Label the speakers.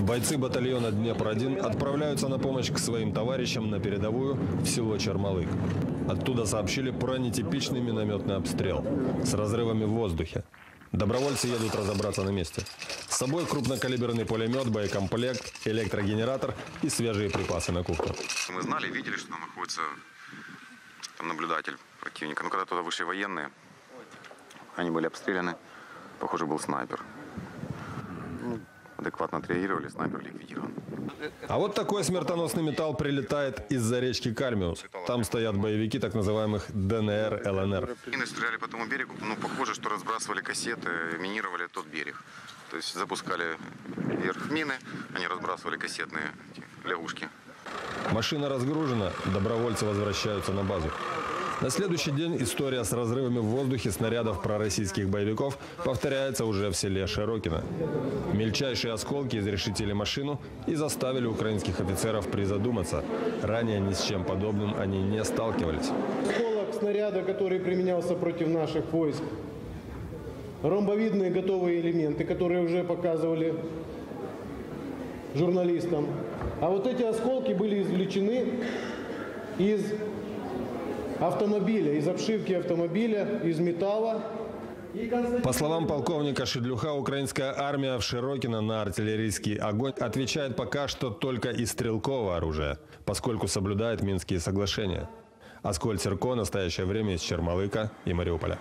Speaker 1: Бойцы батальона «Днепр-1» отправляются на помощь к своим товарищам на передовую в село Чермалык. Оттуда сообщили про нетипичный минометный обстрел с разрывами в воздухе. Добровольцы едут разобраться на месте. С собой крупнокалиберный пулемет, боекомплект, электрогенератор и свежие припасы на кухню.
Speaker 2: Мы знали, видели, что там находится там наблюдатель противника. Но когда туда вышли военные, они были обстреляны. Похоже, был снайпер. Адекватно отреагировали, снайпер ликвидирован.
Speaker 1: А вот такой смертоносный металл прилетает из-за речки Кальмиус. Там стоят боевики так называемых ДНР, ЛНР.
Speaker 2: Мины стреляли по тому берегу. Ну, похоже, что разбрасывали кассеты, минировали тот берег. То есть запускали вверх мины, они разбрасывали кассетные ловушки.
Speaker 1: Машина разгружена, добровольцы возвращаются на базу. На следующий день история с разрывами в воздухе снарядов пророссийских боевиков повторяется уже в селе Широкино. Мельчайшие осколки изрешетили машину и заставили украинских офицеров призадуматься. Ранее ни с чем подобным они не сталкивались.
Speaker 3: Осколок снаряда, который применялся против наших войск. Ромбовидные готовые элементы, которые уже показывали журналистам. А вот эти осколки были извлечены из автомобиля, из обшивки автомобиля, из металла.
Speaker 1: По словам полковника Шедлюха, украинская армия в Широкино на артиллерийский огонь отвечает пока что только из стрелкового оружия, поскольку соблюдает Минские соглашения. Аскольд Серко настоящее время из Чермалыка и Мариуполя.